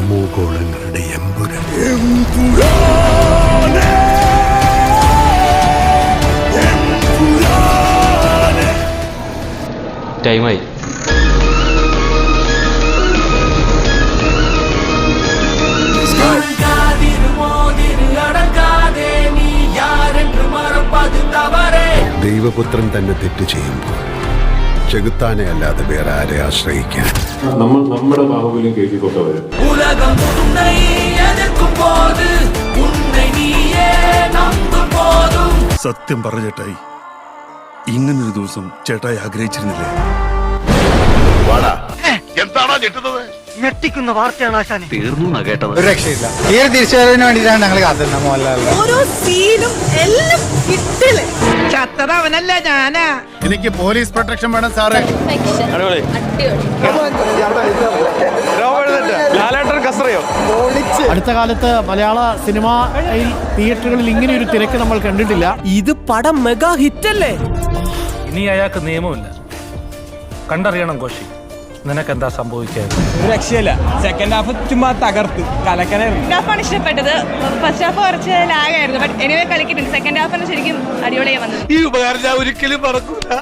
തമോഗോളങ്ങളുടെ എമ്പുര ടൈമായി. ദൈവപുത്രൻ തന്നെ തെറ്റ് ചെയ്യുമ്പോൾ ചെകുത്താനെ അല്ലാതെ വേറെ ആരെ ആശ്രയിക്കാൻ നമ്മൾ നമ്മുടെ ബാഹുബലിയും കേൾക്കിക്കൊക്കെ വരും உலகம் உன்னை எதிர்க்கும் போது உன்னை நீயே நம்பும் போதும் സത്യം പറഞ്ഞ ചേട്ടായി ഇങ്ങനൊരു ദിവസം ചേട്ടായി ആഗ്രഹിച്ചിരുന്നില്ലേ ഞെട്ടിക്കുന്ന വാർത്തയാണ് ആശാനെ. തീർന്നു എന്നാ കേട്ടത്. ഒരു രക്ഷയില്ല. ഈ ഒരു തിരിച്ചുവരവിന് വേണ്ടിയിട്ടാണ് ഞങ്ങൾ കാത്തിരുന്നത് മോഹൻലാലിന്റെ ഓരോ സീനും എല്ലാം കിട്ടില്ല. ചത്തതവനല്ല ഞാനാ. എനിക്ക് പോലീസ് പ്രൊട്ടക്ഷൻ വേണം സാറേ. അടുത്ത കാലത്ത് മലയാള സിനിമയിൽ തിയേറ്ററുകളിൽ ഇങ്ങനെ ഒരു തിരക്ക് നമ്മൾ കണ്ടിട്ടില്ല. ഇത് പടം മെഗാ ഹിറ്റ് അല്ലേ ഇനി അയാൾക്ക് നിയമമില്ല. കണ്ടറിയണം കോശി. നിനക്കെന്താ സംഭവിക്കുന്നത് രക്ഷയില്ല. സെക്കൻഡ് ഹാഫ് ചുമ്മാ തകർത്ത്. കലക്കനായിരുന്നു ഹാഫാണ് ഇഷ്ടപ്പെട്ടത്. ഫസ്റ്റ് ഹാഫ് കുറച്ച് ലാഗായിരുന്നു ബട്ട് എനിവേ കളിക്കുന്നുണ്ട്. സെക്കൻഡ് ഹാഫാണ് ശരിക്കും അടിപൊളിയായി വന്നത്. ഈ ഉപകാരം ഞാൻ ഒരിക്കലും മറക്കൂല.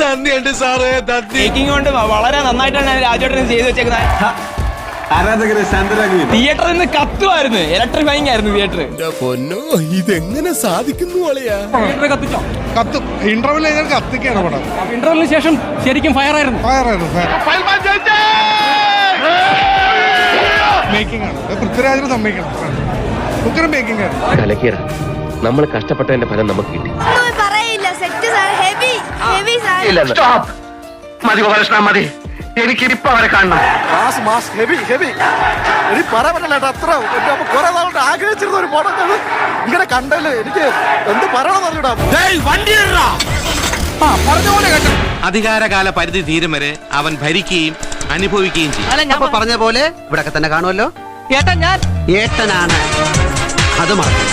നന്ദിയുണ്ട് സാറേ നന്ദി. കൊണ്ട് വളരെ നന്നായിട്ടാണ് രാജേട്ടൻ ചെയ്തു വെച്ചേക്കുന്നത്. ആരാധകരെ തിയേറ്ററിൽ നിന്ന് കത്തുമായിരുന്നു. ഇലക്ട്രിഫൈങ് ആയിരുന്നു തിയേറ്റർ. പൊന്നോ ഇതെങ്ങനെ സാധിക്കുന്നു തിയേറ്റർ കത്തിച്ചോ? കത്തും. ഇന്റർവ്യൂ കഴിഞ്ഞാൽ കത്തിക്കാണ് പടം. ഇന്റർവെല്ലിന് ശേഷം ശരിക്കും ഫയർ ആയിരുന്നു. ഫയറായിരുന്നു മേക്കിംഗ് ആണ്. പൃഥ്വിരാജിന് സമ്മതിക്കണം. മേക്കിംഗ് ആണ് കലക്കീറ നമ്മൾ കഷ്ടപ്പെട്ടതിന്റെ ഫലം നമുക്ക് കിട്ടി. പറയില്ല. സെറ്റ് ഹെവി ഹെവി സ്റ്റോപ്പ് മതി ഗോപാലകൃഷ്ണ മതി. എനിക്ക് ഇപ്പൊ അവരെ കാണണം മാസ് ഹെവി ഹെവി എനിക്ക് കുറെ ആഗ്രഹിച്ചിരുന്ന ഒരു പടം അത് ഇങ്ങനെ കണ്ടല്ലോ എനിക്ക് എന്ത് പറയണമെന്ന് അറിഞ്ഞൂടാ. അധികാരകാല പരിധി തീരും വരെ അവൻ ഭരിക്കുകയും അനുഭവിക്കുകയും ചെയ്യും. അപ്പൊ പറഞ്ഞ പോലെ ഇവിടൊക്കെ തന്നെ കാണുമല്ലോ. ഏട്ടൻ ഞാൻ. ഏട്ടനാണ്. അത് മറക്കും